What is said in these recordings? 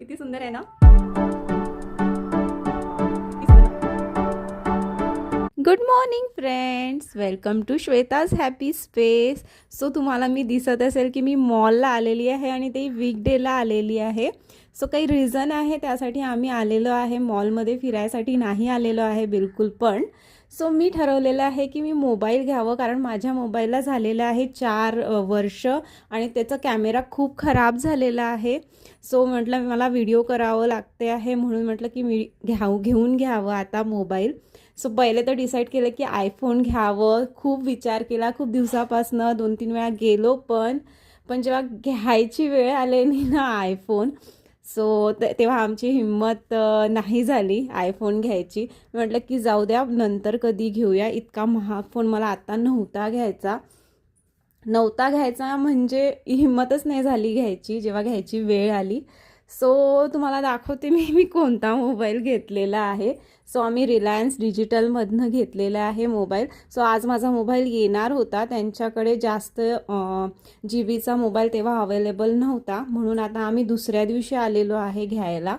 किती सुंदर आहे ना? Good morning friends welcome to Shweta's happy space so तुम्हाला मी दिसत असेल की मी मॉलला आलेली आहे आणि ते वीकडेला आलेली आहे. सो काही रिझन आहे त्यासाठी आम्ही आलेलो आहे. मॉलमध्ये फिरायसाठी नाही आलेलो आहे बिलकुल पण. सो मी ठरवलेलं आहे की मी मोबाईल घ्यावं कारण माझ्या मोबाईलला झालेलं आहे चार वर्ष आणि त्याचा कॅमेरा खूप खराब झालेला आहे. सो म्हटलं मला व्हिडिओ करावं लागते आहे म्हणून म्हटलं की मी घ्याव घेऊन घ्यावं आता मोबाईल सो पहिले तर डिसाईड केलं की आयफोन घ्यावं. खूप विचार केला खूप दिवसापासनं दोन तीन वेळा गेलो पण पण जेव्हा घ्यायची वेळ आलेली ना आयफोन सो ते तेव्हा आमची हिंमत नाही झाली आयफोन घ्यायची. मी म्हटलं की जाऊ द्या नंतर कधी घेऊया. इतका महाग फोन मला आता नव्हता घ्यायचा. नव्हता घ्यायचा म्हणजे हिंमतच नाही झाली घ्यायची. जेव्हा घ्यायची वेळ आली. सो तुम्हाला दाखवते मी मी कोणता मोबाईल घेतलेला आहे. सो आम्ही रिलायन्स डिजिटलमधनं घेतलेला आहे मोबाईल. सो आज माझा मोबाईल येणार होता. त्यांच्याकडे जास्त जी बीचा मोबाईल तेव्हा अवेलेबल नव्हता. म्हणून आता आम्ही दुसऱ्या दिवशी आलेलो आहे घ्यायला.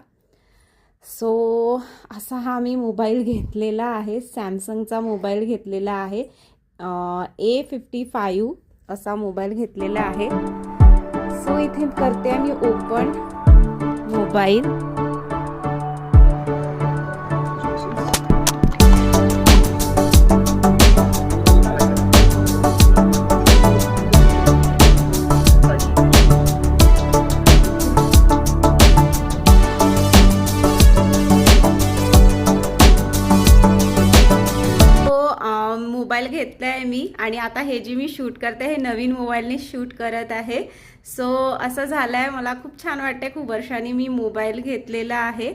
सो असा हा मी मोबाईल घेतलेला आहे. सॅमसंगचा मोबाईल घेतलेला आहे. ए फिफ्टी फाईव्ह असा मोबाईल घेतलेला आहे. सो इथे करते मी ओपन मोबाईल मी आणि आता हे जे मी शूट करते हे नवीन मोबाईलने शूट करत आहे. सो असं झालं आहे मला खूप छान वाटते खूप वर्षांनी मी मोबाईल घेतलेला आहे.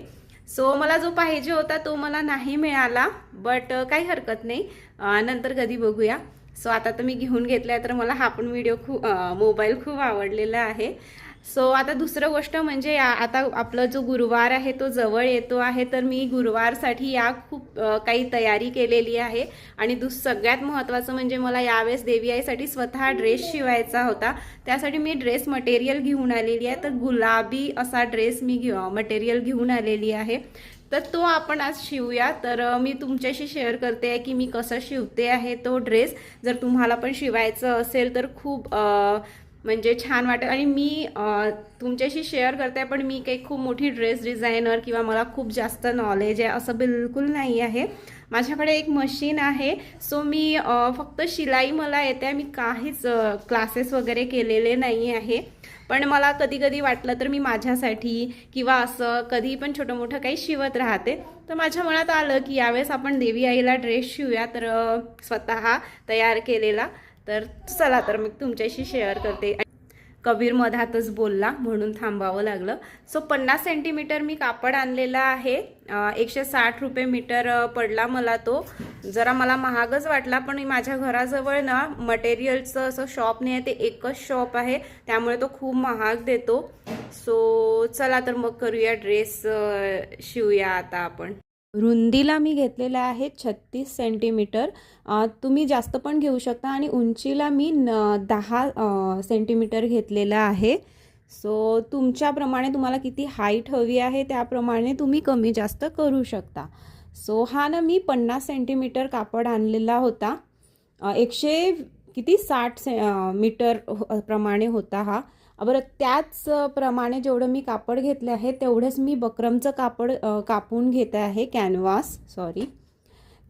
सो मला जो पाहिजे होता तो मला नाही मिळाला बट काही हरकत नाही. नंतर कधी बघूया. सो आता तर मी घेऊन घेतला आहे तर मला हा पण व्हिडिओ खूप मोबाईल खूप आवडलेला आहे. सो आता दुसरं गोष्ट म्हणजे या आता आपला जो गुरुवार आहे तो जवळ येतो आहे तर मी गुरुवारसाठी या खूप काही तयारी केलेली आहे. आणि दुस सगळ्यात महत्त्वाचं म्हणजे मला यावेळेस देवी आईसाठी स्वतः ड्रेस शिवायचा होता. त्यासाठी मी ड्रेस मटेरियल घेऊन आलेली आहे. तर गुलाबी असा ड्रेस मी घेऊ मटेरियल घेऊन आलेली आहे. तर तो आपण आज शिवूया. तर मी तुमच्याशी शेअर करते आहे की मी कसं शिवते आहे तो ड्रेस जर तुम्हाला पण शिवायचं असेल तर खूप म्हणजे छान वाटेल आणि मी तुमच्याशी शेअर करते पण मी काही खूप मोठी ड्रेस डिझायनर किंवा मला खूप जास्त नॉलेज आहे असं बिलकुल नाही आहे. माझ्याकडे एक मशीन आहे. सो मी फक्त शिलाई मला येते. मी काहीच क्लासेस वगैरे केलेले नाही आहे. पण मला कधी कधी वाटलं तर मी माझ्यासाठी किंवा असं कधी पण छोटं मोठं काही शिवत राहते. तर माझ्या मनात आलं की यावेळेस आपण देवी आईला ड्रेस शिवूया. तर स्वतः तयार केलेला. तर चला तर मी तुमच्याशी शेअर करते. कबीर मधातच बोलला म्हणून थांबावं लागलं. सो पन्नास सेंटीमीटर मी कापड आणलेला आहे. एकशे साठ रुपये मीटर पडला मला तो. जरा मला महागच वाटला पण माझ्या घराजवळ ना मटेरियलचं असं शॉप नाही आहे ते एकच शॉप आहे. त्यामुळे तो खूप महाग देतो. सो चला तर मग करूया ड्रेस शिवूया आता आपण. रुंदीला मी घेतलेलं आहे छत्तीस सेंटीमीटर. तुम्ही जास्त पण घेऊ शकता आणि उंचीला मी न दहा सेंटीमीटर घेतलेला आहे. सो तुमच्याप्रमाणे तुम्हाला किती हाईट हवी आहे त्याप्रमाणे तुम्ही कमी जास्त करू शकता. सो हा ना मी पन्नास सेंटीमीटर कापड आणलेला होता. एकशे किती साठ से मीटर प्रमाणे होता हा. बरं त्याच प्रमाणे जेवढं मी कापड घेतलं आहे तेवढंच मी बक्रमचं कापड कापून घेत आहे कॅनव्हास सॉरी.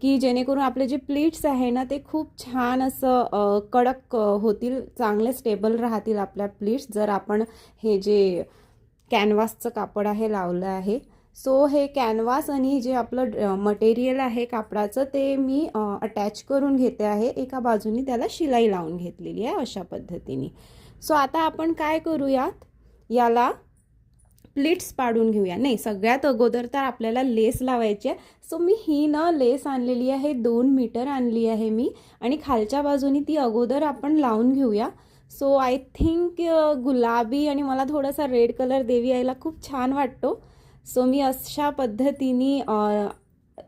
की जेणेकरून आपले जे प्लीट्स आहे ना ते खूप छान असं कडक होतील चांगले स्टेबल राहतील आपल्या प्लीट्स जर आपण हे जे कॅनव्हासचं कापड आहे लावलं आहे. सो हे कॅनव्हास आणि जे आपलं मटेरियल आहे कापडाचं ते मी अटॅच करून घेते आहे. एका बाजूनी त्याला शिलाई लावून घेतलेली आहे अशा पद्धतीने. सो आता आपण काय करूयात? याला प्लिट्स पाडून घेऊया. नाही सगळ्यात अगोदर तर आपल्याला लेस लावायची आहे. सो मी ही न लेस आणलेली आहे. दोन मीटर आणली आहे मी. आणि खालच्या बाजूनी ती अगोदर आपण लावून घेऊया. सो आय थिंक गुलाबी आणि मला थोडासा रेड कलर देवी यायला खूप छान वाटतो. सो मी अशा पद्धतीने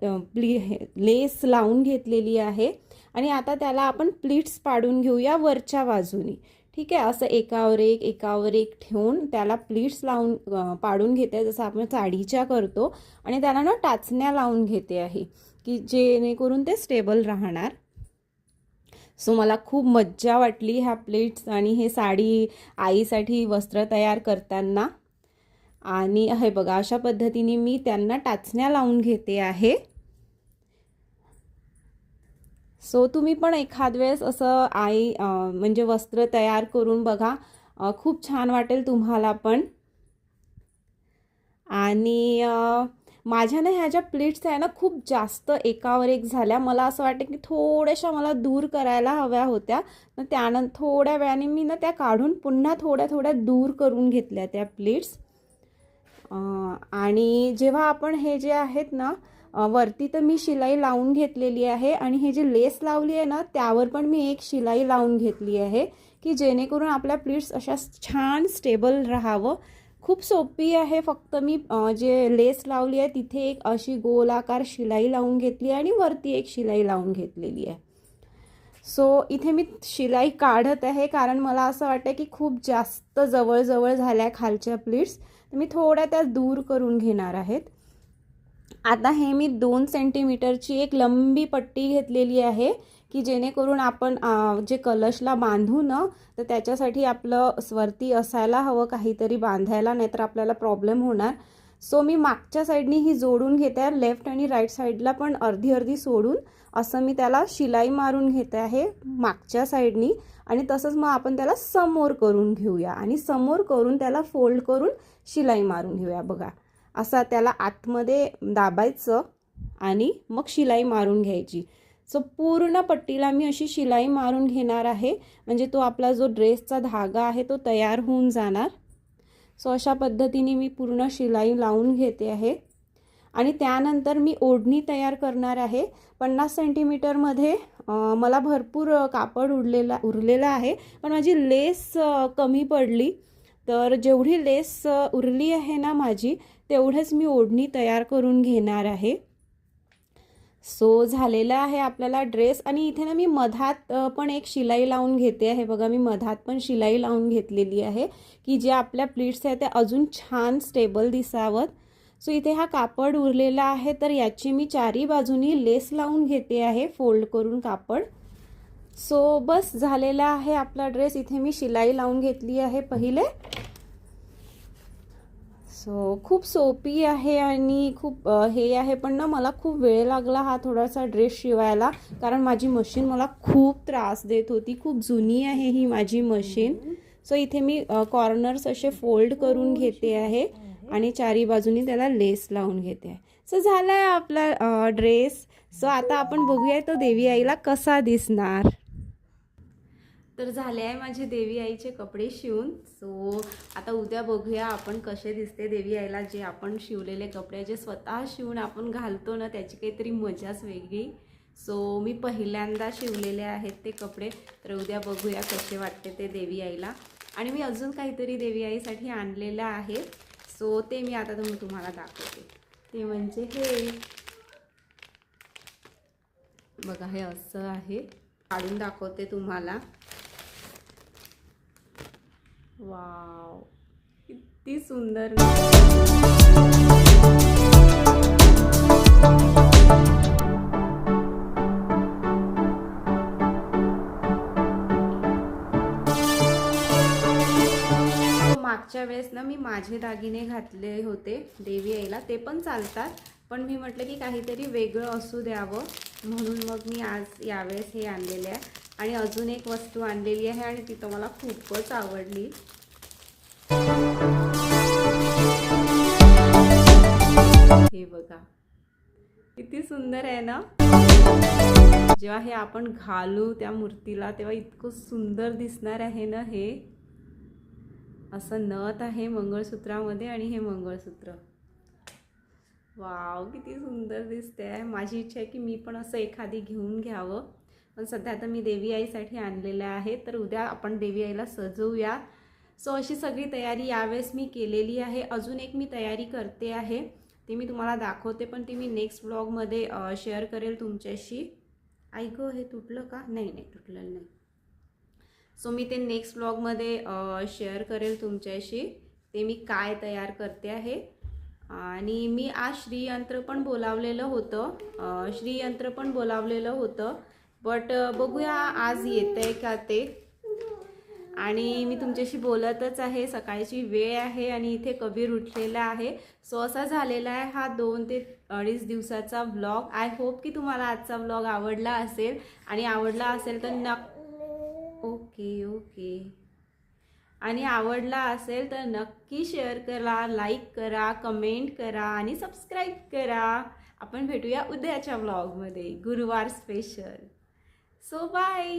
प्ली लेस लावून घेतलेली आहे. आणि आता त्याला आपण प्लीट्स पाडून घेऊया वरच्या बाजूनी. ठीक आहे असं एकावर एक एकावर एक ठेवून त्याला प्लीट्स लावून पाडून घेते जसं आपण साडीच्या करतो आणि त्याला ना टाचण्या लावून घेते आहे की जेणेकरून ते स्टेबल राहणार. सो मला खूप मज्जा वाटली ह्या प्लेट्स आणि हे साडी आईसाठी वस्त्र तयार करताना. आणि हे बघा अशा पद्धतीने मी त्यांना टाचण्या लावून घेते आहे. सो तुम्ही पण एखाद वेळेस असं आई म्हणजे वस्त्र तयार करून बघा. खूप छान वाटेल तुम्हाला पण. आणि माझ्या ना ह्या ज्या प्लेट्स आहे ना खूप जास्त एकावर एक झाल्या. मला असं वाटतं की थोड्याशा मला दूर करायला हव्या होत्या. तर त्यानंतर थोड्या वेळाने मी ना त्या काढून पुन्हा थोड्या थोड्या दूर करून घेतल्या त्या प्लेट्स. आणि जेव्हा आपण हे जे आहेत ना वरती तर मी शिलाई लावून घेतलेली आहे आणि हे जे लेस लावली आहे ना त्यावर पण मी एक शिलाई लावून घेतली आहे की जेणेकरून आपल्या प्लीट्स अशा छान स्टेबल राहावं. खूप सोपी आहे फक्त मी जे लेस लावली आहे तिथे एक अशी गोलाकार शिलाई लावून घेतली आणि वरती एक शिलाई लावून घेतलेली आहे. सो इथे मी शिलाई काढत आहे कारण मला असं वाटतं की खूप जास्त जवळजवळ झाल्या खालच्या प्लीट्स. तर मी थोड्या त्या दूर करून घेणार आहेत. आता हे मी दोन सेंटीमीटरची एक लंबी पट्टी घेतलेली आहे की जेणेकरून आपण जे कलशला बांधू ना तर त्याच्यासाठी आपलं स्वरती असायला हवं काहीतरी बांधायला नाहीतर आपल्याला प्रॉब्लेम होणार. सो मी मागच्या साईडनी ही जोडून घेते आहे लेफ्ट आणि राईट साईडला पण अर्धी अर्धी सोडून असं मी त्याला शिलाई मारून घेते आहे मागच्या साईडनी आणि तसंच मग आपण त्याला समोर करून घेऊया आणि समोर करून त्याला फोल्ड करून शिलाई मारून घेऊया बघा. असा त्याला आतमध्ये दाबायचं आणि मग शिलाई मारून घ्यायची. सो पूर्ण पट्टीला मी अशी शिलाई मारून घेणार आहे. म्हणजे तो आपला जो ड्रेसचा धागा आहे तो तयार होऊन जाणार. सो अशा पद्धतीने मी पूर्ण शिलाई लावून घेते आहे. आणि त्यानंतर मी ओढणी तयार करणार आहे. पन्नास सेंटीमीटरमध्ये मला भरपूर कापड उरलेला उरलेलं आहे. पण माझी लेस कमी पडली. तर जेवढी लेस उरली आहे ना माझी तेवढंच मी ओढणी तयार करून घेणार आहे. सो झालेला आहे आपल्याला ड्रेस आणि इथे ना मी मधात पण एक शिलाई लावून घेते आहे. बघा मी मधात पण शिलाई लावून घेतलेली आहे की जे आपल्या प्लीट्स आहे ते अजून छान स्टेबल दिसावं सो इथे हा कापड उरलेला आहे तर याची मी चारी बाजूनी लेस लावून घेते आहे फोल्ड करून कापड. सो बस झालेला आहे आपला ड्रेस. इथे मी शिलाई लावून घेतली आहे पहिले. सो खूप सोपी आहे आणि खूप हे आहे. पण ना मला खूप वेळ लागला हा थोडासा ड्रेस शिवायला. कारण माझी मशीन मला खूप त्रास देत होती. खूप जुनी आहे ही माझी मशीन सो इथे मी कॉर्नर्स असे फोल्ड करून घेते आहे आणि चारी बाजूनी त्याला लेस लावून घेते आहे. सो झाला आहे आपला ड्रेस सो आता आपण बघूया तो देवी आईला कसा दिसणार. तर झाले आहे माझे देवी आईचे कपडे शिवून. सो आता उद्या बघूया आपण कसे दिसते देवी आईला जे आपण शिवलेले कपडे जे स्वतः शिवून आपण घालतो ना त्याची काहीतरी मजाच वेगळी. सो मी पहिल्यांदा शिवलेले आहेत ते कपडे. तर उद्या बघूया कसे वाटते ते देवी आईला. आणि मी अजून काहीतरी देवी आईसाठी आणलेलं आहे. सो ते मी आता तुम्ही तुम्हाला दाखवते. ते म्हणजे हे. बघा हे असं आहे. काढून दाखवते तुम्हाला. वाव. किती सुंदर. हो, मागच्या वेळेस ना मी माझे दागिने घातले होते देवी आईला. ते पण चालतात. पण मी म्हटलं की काहीतरी वेगळं असू द्यावं. म्हणून मग मी आज यावेळेस हे आणलेले आहे. आणि अजून एक वस्तू आणलेली आहे आणि ती तर मला खूपच आवडली. हे बघा. किती सुंदर आहे ना? जेव्हा हे आपण घालू त्या मूर्तीला तेव्हा इतकं सुंदर दिसणार आहे ना हे? असं नथ आहे मंगळसूत्रामध्ये आणि हे मंगळसूत्र. वाव किती सुंदर दिसते आहे माझी इच्छा आहे की मी पण असं एखादी घेऊन घ्यावं. पण सध्या आता मी देवी आईसाठी आणलेलं आहे तर उद्या आपण देवी आईला सजवूया. सो अशी सगळी तयारी यावेळेस मी केलेली आहे. अजून एक मी तयारी करते आहे. ती मी तुम्हाला दाखवते पण ती मी नेक्स्ट ब्लॉगमध्ये शेअर करेल तुमच्याशी. आई हे तुटलं का? नाही नाही तुटलेलं नाही. सो मी ते नेक्स्ट ब्लॉगमध्ये शेअर करेल तुमच्याशी. ते मी काय तयार करते आहे. आणि मी आज श्रीयंत्र पण बोलावलेलं होतं. श्रीयंत्र पण बोलावलेलं होतं. बट uh, बघूया आज येतं आहे का ते. आणि मी तुमच्याशी बोलतच आहे. सकाळची वेळ आहे आणि इथे कबीर उठलेला आहे. सो असा झालेला आहे हा दोन ते अडीच दिवसाचा ब्लॉग आय होप की तुम्हाला आजचा ब्लॉग आवडला असेल. आणि आवडला असेल तर नक ओके ओके आणि आवडला असेल तर नक्की शेअर करा लाईक करा कमेंट करा आणि सबस्क्राईब करा. आपण भेटूया उद्याच्या ब्लॉगमध्ये गुरुवार स्पेशल सो बाय